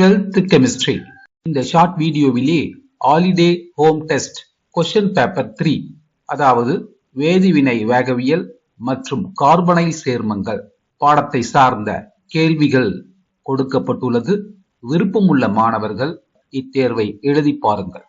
Twelfth chemistry இந்த short வீடியோவிலே holiday home test question paper three அதாவது வேதிவினை வேகவியல் மற்றும் கார்பனை சேர்மங்கள் பாடத்தை சார்ந்த கேள்விகள் கொடுக்கப்பட்டுள்ளது. விருப்பமுள்ள மாணவர்கள் இத்தேர்வை எழுதி பாருங்கள்.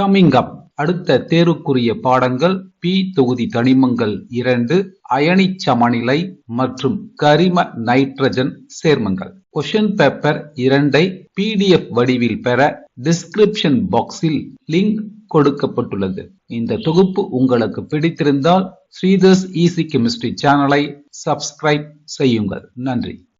கம்மிங் அப் அடுத்த தேர்வுக்குரிய பாடங்கள் பி தொகுதி தனிமங்கள் இரண்டு அயனிச் சமநிலை மற்றும் கரிம நைட்ரஜன் சேர்மங்கள். கொஷின் பேப்பர் இரண்டை பிடிஎஃப் வடிவில் பெற டிஸ்கிரிப்ஷன் பாக்ஸில் லிங்க் கொடுக்கப்பட்டுள்ளது. இந்த தொகுப்பு உங்களுக்கு பிடித்திருந்தால் ஸ்ரீதர்ஸ் ஈசி கெமிஸ்ட்ரி சேனலை சப்ஸ்கிரைப் செய்யுங்கள். நன்றி.